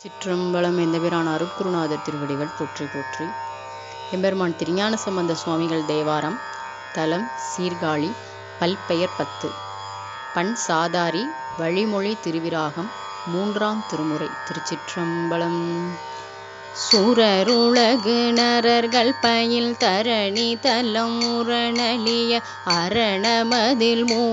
சிற்றம்பலம் எந்தபிரான் அருட்குருநாதர் திருவடிகள் போற்றி போற்றி. எம்பெருமான் திருஞான சம்பந்த சுவாமிகள் தேவாரம் தலம் சீர்காழி பல்பெயர் பத்து. பண் சாதாரி வழிமொழி திருவிராகம் மூன்றாம் திருமுறை திருச்சிற்றம்பலம். சுரருலகு நரர்கள் பயில் தரணி தலம் உரணலிய அரணமதில் மோ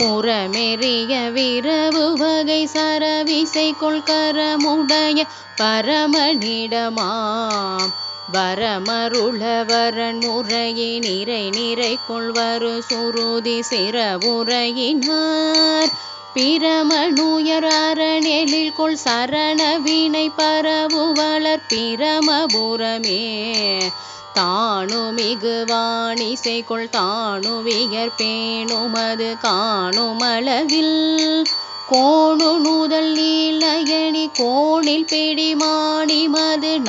புறமெறிய விரவு வகை சரவிசை கொள்கரமுடைய பரமனிடமாம். வரமருளவரன் முறையின் நிறை நிறை கொள்வரு சுருதி சிறவுரையினார் பிரமணுயர் அரணெழில் கொள் சரண வினை பரவு வளர் பிரமபுரமே. தானுமிகு வாணிசை கொள் தானு வியர் பேணுமது காணுமளவில் கோணு நூதல் நீலயணி கோணில் பிடி மாணி மது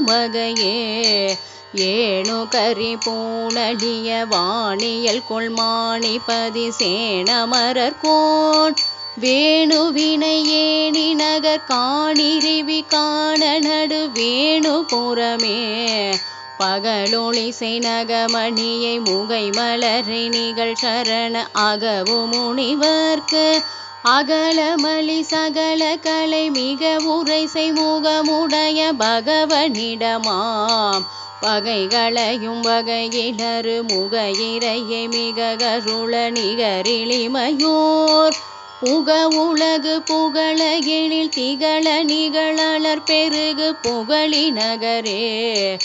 மகையே. ஏணு கரி பூணலிய வாணியல் கொள்மாணி பதி சேனமரர்கோன் வேணு வினையேணி நகர் காணிரிவி காண நடு வேணு புறமே. பகலொளி நகமணியை முகை மலரை நிகழ் சரண அகவு முனிவர்க்கு. அகலமளி சகல கலை மிக உரைசை முகமுடைய பகவனிடமாம். பகைகளையும் வகையிலரு முகையிறையை இறையை மிக கருள நிகரிளிமையோர் புக உலகு புகழ எழில் திகழ நிகழலர் பெருகு புகழி நகரே.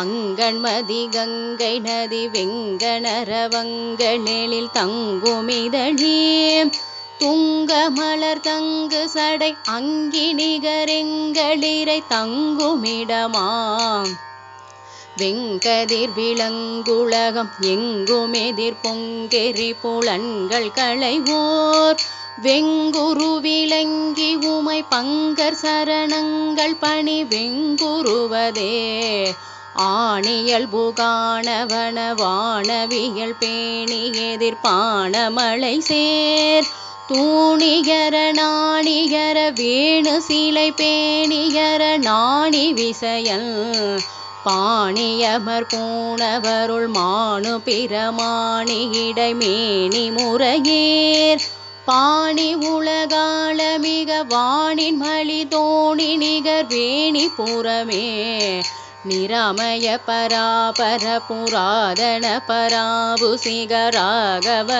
அங்கண்மதி கங்கை நதி வெங்கணரவங்களெழில் தங்குமிதழே துங்க மலர் தங்கு சடை அங்கி நிகரெங்களிரை தங்குமிடமாம் வெங்கதிர் விளங்குலகம் எங்குமெதிர் பொங்கெறி புலன்கள் களைவோர். வெங்குரு விளங்கி உமை பங்கர் சரணங்கள் பணி வெங்குருவதே. ஆணியல் புகாணவன வானவியல் பேணி எதிர்ப்பாணமலை சேர். தூணிகர நாணிகர வேணு சிலை பேணிகர நாணி விசயல். பாணியமர் பூணவருள் மானு பிரமாணி இடைமேனி முறையேர். பாணி உலகால மிக வாணின் மலி தோணி நிகர் வேணி புறமே. நிராமய பராபர புராதன பராவு சிகராக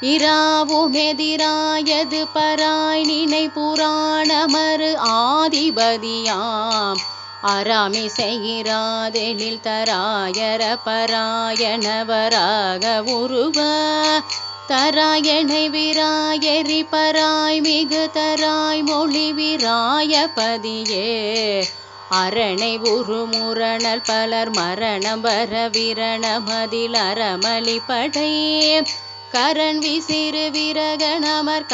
இராவுமெதிராயது பராய் நினை புராணமரு ஆதிபதியாம். அராமிசையிராதெழில் தராயர பராயணவராக உருவ தராயணை விராயரி பராய் மிகு தராய் மொழி விராயபதியே அரணை உருமுரணல் பலர் மரணம் வர விரணமதில் அறமளி படை கரண் விசிறு விரகணமர்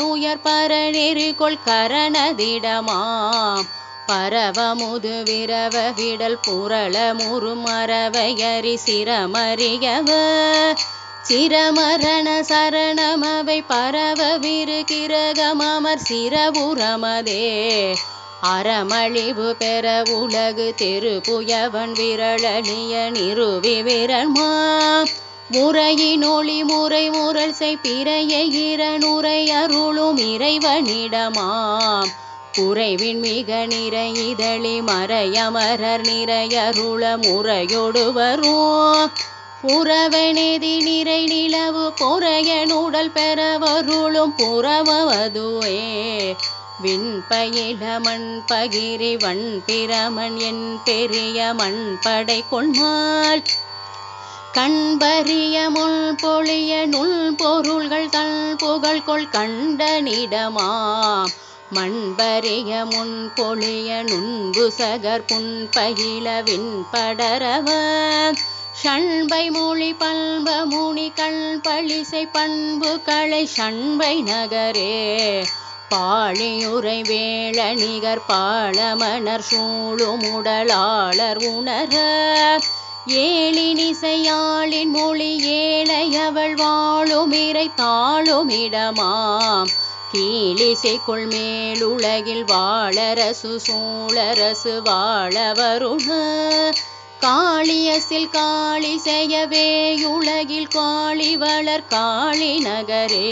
உயர் பரநெறி கொள் கரணதிடமாம். பரவமுது விரவ விடல் புரள முறுமரவையரி சிரமறியவ. சிரமரண சரணமவை பரவ விரு கிரகமமர் சிரபுரமதே அறமழிவு பெற உலகு திருப்புயவன் விரளலிய நிறுவி விரண்மா முறையினொளி முறை முரல் செய் பிறைய இரணுரை அருளும் இறைவனிடமாம் குறைவின் மிக நிறை இதழி மறையமரர் நிறையருள முறையொடு வரும். புறவனெதி நிறை நிலவு பொறையனுடல் பெறவருளும் புறவதுவே விண்பயில மண் பகிரி வண் பிரமன் என் பெரிய மண் படை கொள்மாள் கண்பரிய முள் பொழிய நுள் பொருள்கள் தன் புகழ் கொள் கண்டனிடமாம். மண்பரிய முன் பொழிய நுண்பு சகர் புண்பயில விண்படரவ. ஷண்பை மொழி பல்ப முனி கண் பழிசை பண்பு களை ஷண்பை நகரே. பாழியுரை வேள நிகர் பாழமணர் சூழுமுடலாளர் உணர ஏழினிசையாளின் மொழி ஏழையவள் வாழுமிரை தாழுமிடமாம் கீழிசைக்குள் மேலுலகில் வாழரசு சூழரசு வாழ வருண காளியசில் காளி செய்யவே உலகில் காளி வளர் காளி நகரே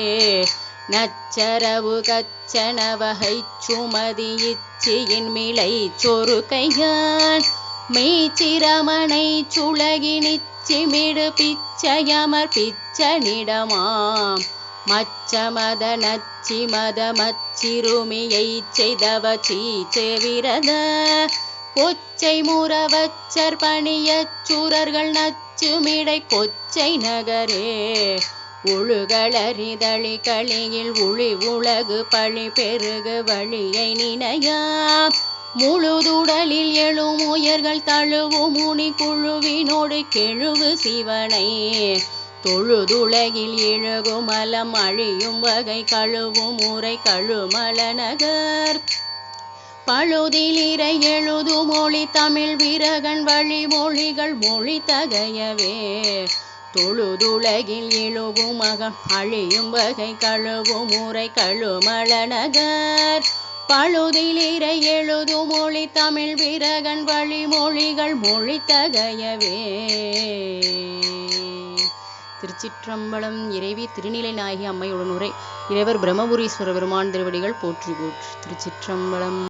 நச்சரவு கச்சனவகை சுமதி இச்சியின் மிளை சொரு கையான் மெய்ச்சிரமனை சுளகி நிச்சிமிடு பிச்சையமர் பிச்சனிடமாம். மச்சமத நச்சி மத மச்சிறுமியை செய்தவ சீச்செவிரத. கொச்சை முறவச்சர் பணியச் சுரர்கள் நச்சுமிடை கொச்சை நகரே. ஒழுகளறிதளி களியில் உளி உலகு பழி பெருகு வழியை நினையா? முழுதுடலில் எழும் உயர்கள் தழுவு முனி குழுவினோடு கெழுவு சிவனை. தொழுதுலகில் இழகும் மலம் அழியும் வகை கழுவும் முறை கழுமல நகர். பழுதில் இறை எழுது மொழி தமிழ் விரகன் வழி மொழிகள் மொழி தகையவே. தொழுதுலகில் இழுகும் மகம் அழியும் வகை கழுவும் முறை கழுமல நகர். பழுதில் இறை எழுது மொழி தமிழ் விரகன் வழி மொழிகள் மொழி தகையவே திருச்சிற்றம்பலம் இறைவி திருநிலை நாயகி அம்மையுடன் உரை. இறைவர் பிரம்மபுரீஸ்வர பெருமான் திருவடிகள் போற்றி போற்றி. திருச்சிற்றம்பலம்